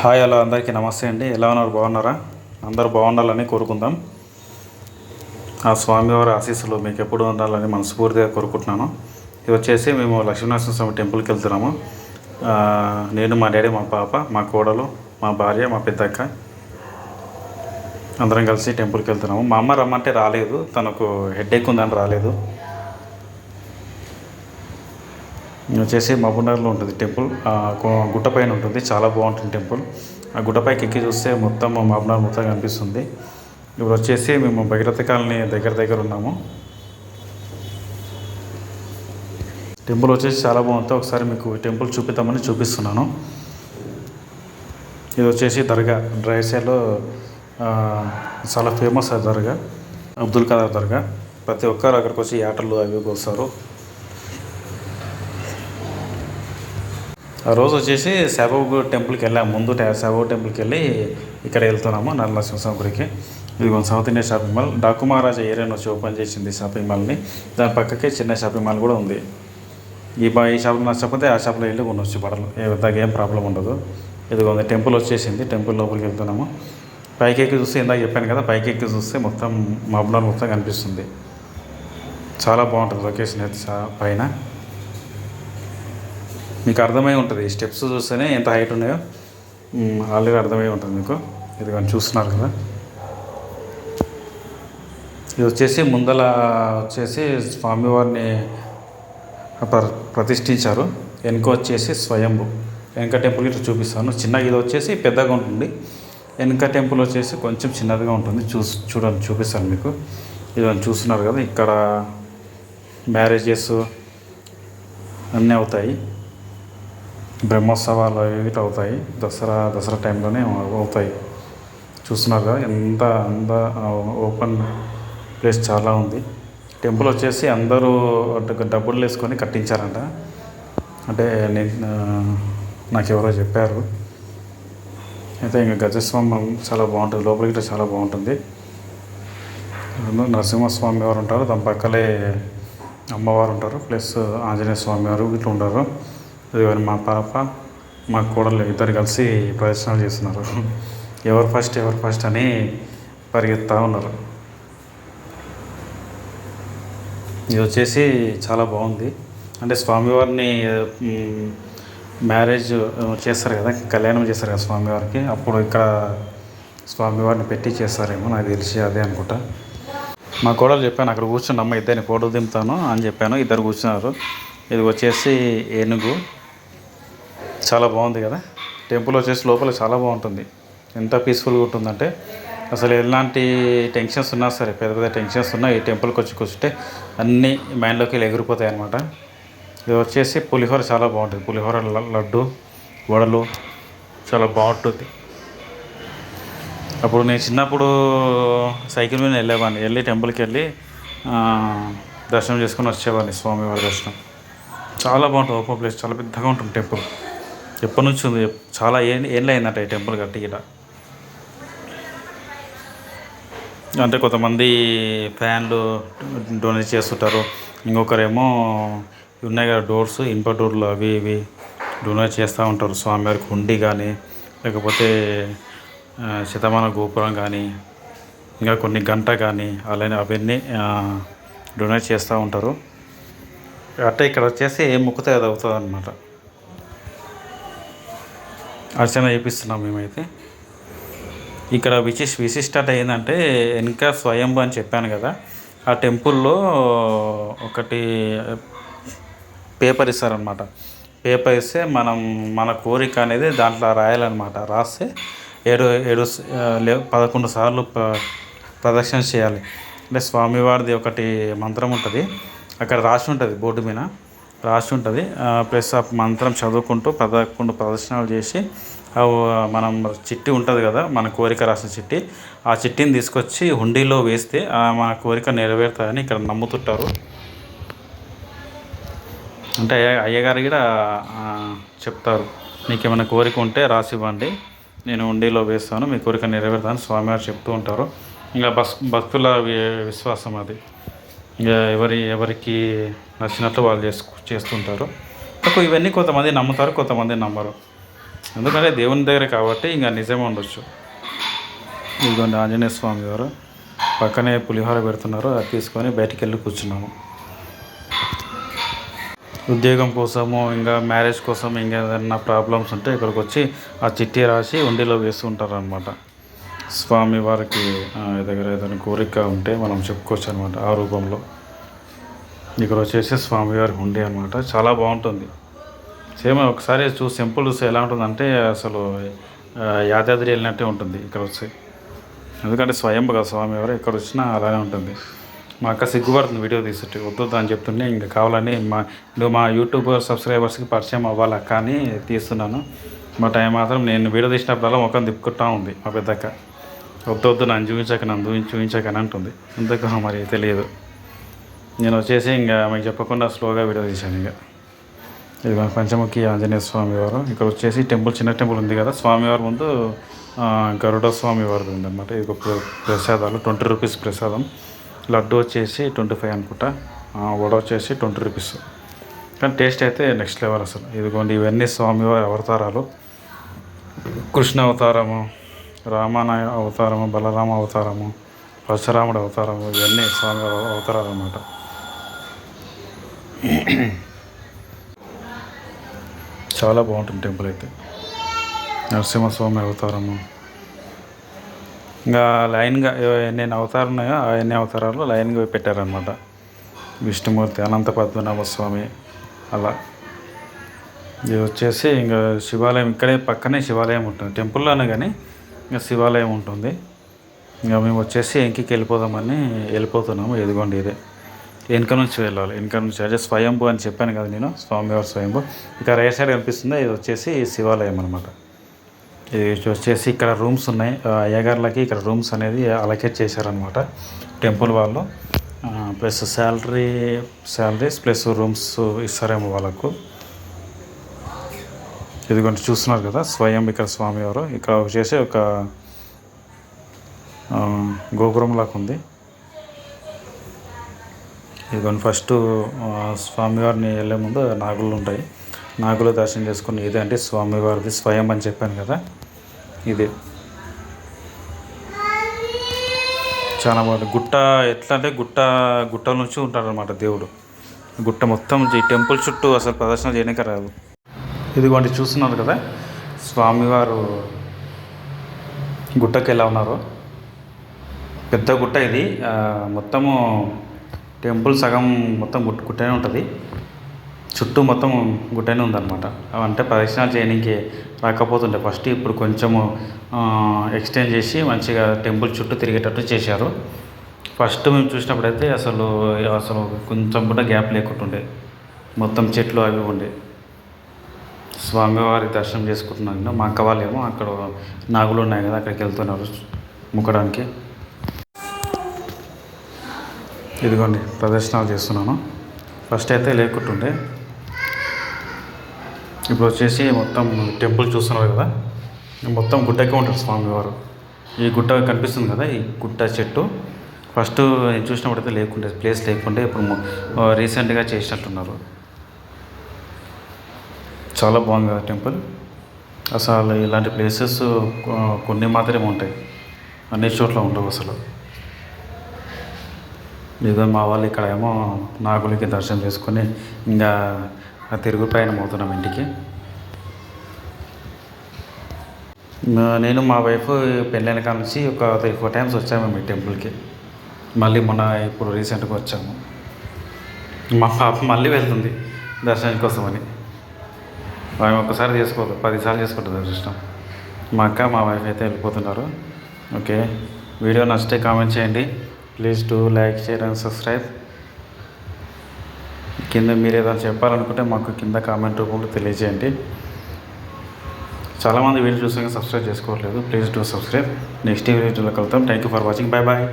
Hi hello అందరికీ నమస్తే అండి. ఎలా ఉన్నారు? బాగున్నారా? అందరూ బాగుండాలని కోరుకుందాం. ఆ స్వామివారి ఆశీస్సులు మీకు ఎప్పుడు ఉండాలని మనస్ఫూర్తిగా కోరుకుంటున్నాను. ఇది వచ్చేసి మేము లక్ష్మీనరసింహ స్వామి టెంపుల్కి వెళ్తున్నాము. నేను మా డాడీ మా పాప మా కోడలు మా భార్య మా పెద్దక్క అందరం కలిసి టెంపుల్కి వెళ్తున్నాము. మా అమ్మ రమ్మంటే రాలేదు. తనకు హెడేక్ ఉందని రాలేదు ఇది వచ్చేసి మహబూబ్నగర్లో ఉంటుంది టెంపుల్. గుట్ట పైన ఉంటుంది. చాలా బాగుంటుంది టెంపుల్. ఆ గుట్టపైకి ఎక్కి చూస్తే మొత్తం మహబూబ్నగర్ మొత్తం కనిపిస్తుంది. ఇప్పుడు వచ్చేసి మేము భగీరథ కాలనీ దగ్గర దగ్గర ఉన్నాము. టెంపుల్ వచ్చేసి చాలా బాగుంటుంది ఒకసారి మీకు టెంపుల్ చూపిద్దామని చూపిస్తున్నాను. ఇది వచ్చేసి దర్గా. డ్రైసేలో చాలా ఫేమస్ ఆ దర్గా. అబ్దుల్ కలాం దర్గా. ప్రతి ఒక్కరు అక్కడికి వచ్చి ఆటలు అవి వస్తారు రోజు వచ్చేసి శాబాబు టెంపుల్కి వెళ్ళాము. ముందు టే- టెంపుల్కి వెళ్ళి ఇక్కడ వెళ్తున్నాము నరసింహస్వామి గుడికి. ఇది కొంచెం south India shopping mall. Daaku Maharaja ఏరియాని వచ్చి ఓపెన్ చేసింది షాపింగ్ మాల్ని. దాని పక్కకే చిన్న షాపింగ్ మాల్ కూడా ఉంది. ఈ బా ఈ షాప్లో నచ్చకపోతే ఆ షాప్లో వెళ్ళి కొనవచ్చు బట్టలు. ఏ దానికి ఏం ప్రాబ్లం ఉండదు. ఇదిగో టెంపుల్ వచ్చేసింది. టెంపుల్ లోపలికి వెళ్తున్నాము. పైకి ఎక్కి చూస్తే ఇందాక చెప్పాను కదా పైకి ఎక్కి చూస్తే మొత్తం మబ్నార్ మొత్తం కనిపిస్తుంది. చాలా బాగుంటుంది లొకేషన్ అయితే పైన. మీకు అర్థమై ఉంటుంది. ఈ స్టెప్స్ చూస్తేనే ఎంత హైట్ ఉన్నాయో. ఆల్రెడీ అర్థమై ఉంటుంది మీకు. ఇది కానీ చూస్తున్నారు కదా. ఇది వచ్చేసి ముందల వచ్చేసి స్వామివారిని ప్ర- ప్రతిష్ఠించారు. వెనుక వచ్చేసి స్వయంభు. వెనుక టెంపుల్ ఇట్లా చూపిస్తాను. చిన్న ఇది వచ్చేసి పెద్దగా ఉంటుంది. వెనుక టెంపుల్ వచ్చేసి కొంచెం చిన్నదిగా ఉంటుంది. చూసి చూడండి చూపిస్తాను మీకు. ఇది చూస్తున్నారు కదా. ఇక్కడ మ్యారేజెస్ అన్నీ అవుతాయి. బ్రహ్మోత్సవాలు అవి అవుతాయి. దసరా దసరా టైంలోనే అవుతాయి. చూస్తున్నారు కదా ఎంత అంద ఓపెన్ ప్లేస్ చాలా ఉంది. టెంపుల్ వచ్చేసి అందరూ డబ్బులు వేసుకొని కట్టించారంట. అంటే నేను నాకు ఎవరో చెప్పారు. అయితే ఇంకా గజస్వామి చాలా బాగుంటుంది. లోపలికి చాలా బాగుంటుంది. నరసింహస్వామి వారు ఉంటారు. దాని పక్కలే అమ్మవారు ఉంటారు. ప్లస్ ఆంజనేయ స్వామి వారు ఇట్లా ఉంటారు. ఇదిగోని మా పాప మా కోడలు ఇద్దరు కలిసి ప్రదర్శనలు చేస్తున్నారు. ఎవరు ఫస్ట్ ఎవరు ఫస్ట్ అని పరిగెత్తా ఉన్నారు. ఇది వచ్చేసి చాలా బాగుంది. అంటే స్వామివారిని మ్యారేజ్ చేస్తారు కదా కళ్యాణం చేస్తారు కదా స్వామివారికి. అప్పుడు ఇక్కడ స్వామివారిని పెట్టి చేస్తారేమో నాకు తెలిసి అదే అనుకుంటా. మా కోడలు చెప్పాను అక్కడ కూర్చుని అమ్మ ఇద్దరిని ఫోటో దింపుతాను అని చెప్పాను ఇద్దరు కూర్చున్నారు. ఇది వచ్చేసి ఏనుగు. చాలా బాగుంది కదా? టెంపుల్ వచ్చేసి లోపల చాలా బాగుంటుంది. ఎంత పీస్ఫుల్గా ఉంటుందంటే అసలు ఎలాంటి టెన్షన్స్ ఉన్నా సరే పెద్ద పెద్ద టెన్షన్స్ ఉన్నా ఈ టెంపుల్కి వచ్చి కూర్చుంటే అన్నీ మైండ్లోకి వెళ్ళి ఎగిరిపోతాయి అనమాట ఇది వచ్చేసి పులిహోర చాలా బాగుంటుంది. పులిహోర లడ్డు వడలు చాలా బాగుంటుంది. అప్పుడు నేను చిన్నప్పుడు సైకిల్ మీద వెళ్ళేవాడిని. వెళ్ళి టెంపుల్కి వెళ్ళి దర్శనం చేసుకొని వచ్చేవాడిని స్వామివారి దర్శనం. చాలా బాగుంటుంది ఓపెన్ ప్లేస్. చాలా పెద్దగా ఉంటుంది టెంపుల్. ఎప్పటి నుంచి ఉంది? చాలా ఏ ఏళ్ళు అయిందంట ఈ టెంపుల్ కట్టి ఇక్కడ అంటే కొంతమంది ఫ్యాన్లు డొనేట్ చేస్తుంటారు. ఇంకొకరేమో ఉన్నాయి కదా డోర్స్ ఇనుప డోర్లు అవి ఇవి డొనేట్ చేస్తూ ఉంటారు. స్వామివారికి హుండీ కానీ లేకపోతే శతమాన గోపురం కానీ ఇంకా కొన్ని గంట కానీ అలానే అవన్నీ డొనేట్ చేస్తూ ఉంటారు. అంటే ఇక్కడ వచ్చేసి ఏం మొక్కుతే అది అవుతుంది అనమాట అర్చన చేపిస్తున్నాం మేమైతే. ఇక్కడ విశిష్ విశిష్టత ఏంటంటే వెనుక స్వయంభు అని చెప్పాను కదా ఆ టెంపుల్లో ఒకటి పేపర్ ఇస్తారనమాట పేపర్ ఇస్తే మనం మన కోరిక అనేది దాంట్లో రాయాలన్నమాట. రాస్తే ఏడు ఏడు లే పదకొండు సార్లు ప్రదక్షిణ చేయాలి. అంటే స్వామివారిది ఒకటి మంత్రం ఉంటుంది. అక్కడ రాసి ఉంటుంది బోర్డు మీద. రాసి ఉంటుంది. ప్లస్ ఆ మంత్రం చదువుకుంటూ పదకొండు ప్రదర్శనలు చేసి ఆ మనం చిట్టి ఉంటుంది కదా మన కోరిక రాసిన చిట్టి ఆ చిట్టిని తీసుకొచ్చి హుండీలో వేస్తే మన కోరిక నెరవేరుతాయని ఇక్కడ నమ్ముతుంటారు. అంటే అయ్య అయ్యగారు కూడా చెప్తారు మీకు ఏమైనా కోరిక ఉంటే రాసి ఇవ్వండి. నేను ఉండిలో వేస్తాను మీ కోరిక నెరవేరుతాను స్వామివారు చెప్తూ ఉంటారు. ఇంకా బస్ భక్తుల విశ్వాసం అది. ఎవరి ఎవరికి నచ్చినట్లు వాళ్ళు చేసుకు చేస్తుంటారు. నాకు ఇవన్నీ కొంతమంది నమ్ముతారు కొంతమంది నమ్మరు. ఎందుకంటే దేవుని దగ్గర కాబట్టి ఇంకా నిజమే ఉండొచ్చు. ఇదిగోండి ఆంజనేయ స్వామి గారు పక్కనే పులిహోర పెడుతున్నారు అది తీసుకొని బయటికి వెళ్ళి కూర్చున్నాము. ఉద్యోగం కోసము ఇంకా మ్యారేజ్ కోసం ఇంకా ఏదైనా ప్రాబ్లమ్స్ ఉంటే ఇక్కడికి వచ్చి ఆ చిట్టి రాసి ఉండిలో వేస్తుంటారు అనమాట స్వామి వారికి దగ్గర ఏదైనా కోరిక ఉంటే మనం చెప్పుకోవచ్చు అనమాట ఆ రూపంలో. ఇక్కడ వచ్చేసి స్వామివారి హుండీ అనమాట చాలా బాగుంటుంది. సేమ్ ఒకసారి చూ సింపుల్ చూస్తే ఎలా ఉంటుందంటే అసలు యాదాద్రి వెళ్ళినట్టే ఉంటుంది ఇక్కడ వచ్చి. ఎందుకంటే స్వయంగా స్వామివారు ఇక్కడ వచ్చినా అలానే ఉంటుంది. మా అక్క సిగ్గుపడుతుంది వీడియో తీసుకుంటే వద్దు అని చెప్తుంటే ఇంకా కావాలని మా నువ్వు మా యూట్యూబ్ సబ్స్క్రైబర్స్కి పరిచయం అవ్వాలి అక్క అని తీస్తున్నాను. మా టైం మాత్రం నేను వీడియో తీసినప్పుడల్లా ముఖం తిప్పుకుంటా ఉంది మా పెద్దక్క. వద్దు వద్దు నన్ను చూపించాక నన్ను చూపించాక అని అంటుంది. ఎందుకు? మరి తెలియదు. నేను వచ్చేసి ఇంకా మీకు చెప్పకుండా స్లోగా వీడియో తీశాను ఇంకా. ఇది మన పంచముఖి ఆంజనేయ స్వామివారు ఇక్కడ వచ్చేసి టెంపుల్ చిన్న టెంపుల్ ఉంది కదా. స్వామివారి ముందు గరుడ స్వామి వారిది ఉందన్నమాట. ఇది ఒక ప్రసాదాలు ట్వంటీ రూపీస్ ప్రసాదం. లడ్డు వచ్చేసి ట్వంటీ ఫైవ్ అనుకుంటా. వడ వచ్చేసి ట్వంటీ రూపీస్. కానీ టేస్ట్ అయితే నెక్స్ట్ లెవెల్ అసలు. ఇదిగోండి ఇవన్నీ స్వామివారి అవతారాలు. కృష్ణ అవతారము రామానాయ అవతారము బలరామ అవతారము పరశురాముడు అవతారము ఇవన్నీ స్వామి అవతారాలు అన్నమాట చాలా బాగుంటుంది టెంపుల్ అయితే. నరసింహస్వామి అవతారము. ఇంకా లైన్గా ఎన్ని అవతారం ఉన్నాయో ఆ ఎన్ని అవతారాలు లైన్గా పెట్టారనమాట విష్ణుమూర్తి అనంత పద్మనాభ స్వామి అలా. ఇది వచ్చేసి ఇంకా శివాలయం ఇక్కడే పక్కనే శివాలయం ఉంటుంది. టెంపుల్లోనే కానీ ఇంకా శివాలయం ఉంటుంది. ఇంకా మేము వచ్చేసి ఎంకికి వెళ్ళిపోదామని వెళ్ళిపోతున్నాము. ఎదుగోండి ఇదే. వెనక నుంచి వెళ్ళాలి. వెనుక నుంచి అదే స్వయంభు అని చెప్పాను కదా నేను. స్వామివారి స్వయంభు. ఇంకా రైట్ సైడ్ కనిపిస్తుంది. ఇది వచ్చేసి శివాలయం అనమాట ఇది వచ్చేసి ఇక్కడ రూమ్స్ ఉన్నాయి. అయ్యగారులకి ఇక్కడ రూమ్స్ అనేది అలకేట్ చేశారనమాట టెంపుల్ వాళ్ళు. Plus salary salaries plus rooms ఇస్తారేమో వాళ్ళకు. ఇదిగోండి చూస్తున్నారు కదా స్వయం ఇక్కడ స్వామివారు ఇక్కడ వచ్చేసి ఒక గోపురం లాగా ఉంది ఇదిగోండి ఫస్ట్ స్వామివారిని వెళ్ళే ముందు నాగులు ఉంటాయి. నాగులు దర్శనం చేసుకుని ఇదే అంటే స్వామివారిది స్వయం అని చెప్పాను కదా ఇది. చాలా బాగుంది. గుట్ట ఎట్లా అంటే గుట్ట గుట్ట నుంచి ఉంటాడనమాట దేవుడు. గుట్ట మొత్తం ఈ టెంపుల్ చుట్టూ అసలు ప్రదర్శన చేయడానికి రాదు. ఇదిగోండి చూస్తున్నారు కదా? స్వామివారు గుట్టకి ఎలా ఉన్నారు. పెద్ద గుట్ట ఇది. మొత్తము టెంపుల్ సగం మొత్తం గుట్ట గుట్టనే ఉంటుంది. చుట్టూ మొత్తం గుట్టనే ఉందన్నమాట. అంటే ప్రదక్షిణాలు చేయడానికి రాకపోతుండే. ఫస్ట్ ఇప్పుడు కొంచెము ఎక్స్టెండ్ చేసి మంచిగా టెంపుల్ చుట్టూ తిరిగేటట్టు చేశారు. ఫస్ట్ మేము చూసినప్పుడైతే అసలు అసలు కొంచెం కూడా గ్యాప్ లేకుంటుండే. మొత్తం చెట్లు అవి ఉండే. స్వామివారి దర్శనం చేసుకుంటున్నాను మా అక్క వాళ్ళేమో అక్కడ నాగులు ఉన్నాయి కదా అక్కడికి వెళ్తున్నారు ముక్కడానికి. ఇదిగోండి ప్రదర్శనలు చేస్తున్నాను. ఫస్ట్ అయితే లేకుంటుండే. ఇప్పుడు వచ్చేసి మొత్తం టెంపుల్ చూస్తున్నారు కదా. మొత్తం గుట్టకే ఉంటారు స్వామివారు. ఈ గుట్ట కనిపిస్తుంది కదా ఈ గుట్ట చెట్టు. ఫస్ట్ నేను చూసినప్పుడైతే లేకుండే ప్లేస్ లేకుండే. ఇప్పుడు రీసెంట్గా చేసినట్టున్నారు. చాలా బాగుంది కదా టెంపుల్. అసలు ఇలాంటి ప్లేసెస్ కొన్ని మాత్రమే ఉంటాయి. అన్ని చోట్ల ఉండవు అసలు. లేదా మా వాళ్ళు ఇక్కడ ఏమో నాగులకి దర్శనం చేసుకొని ఇంకా తిరుగు ప్రయాణం అవుతున్నాం ఇంటికి. నేను మా వైఫ్ పెళ్ళైన కాడ నుంచి ఒక త్రీ ఫోర్ టైమ్స్ వచ్చాము మీ టెంపుల్కి. మళ్ళీ మొన్న ఇప్పుడు రీసెంట్గా వచ్చాము. మా పాప మళ్ళీ వెళ్తుంది దర్శనం కోసమని. ఆమె ఒక్కసారి చేసుకోదు పదిసార్లు చేసుకుంటుంది దర్శనం మా అక్క మా వైఫ్ అయితే వెళ్ళిపోతున్నారు. ఓకే వీడియో నచ్చితే కామెంట్ చేయండి. Please do like share and subscribe. కింద మీరు ఏదైనా చెప్పాలనుకుంటే మాకు కింద కామెంట్ రూపంలో తెలియజేయండి. చాలామంది వీడియో చూసాక సబ్స్క్రైబ్ చేసుకోవట్లేదు. Please do subscribe. నెక్స్ట్ వీడియోలో కలుద్దాం. Thank you for watching bye bye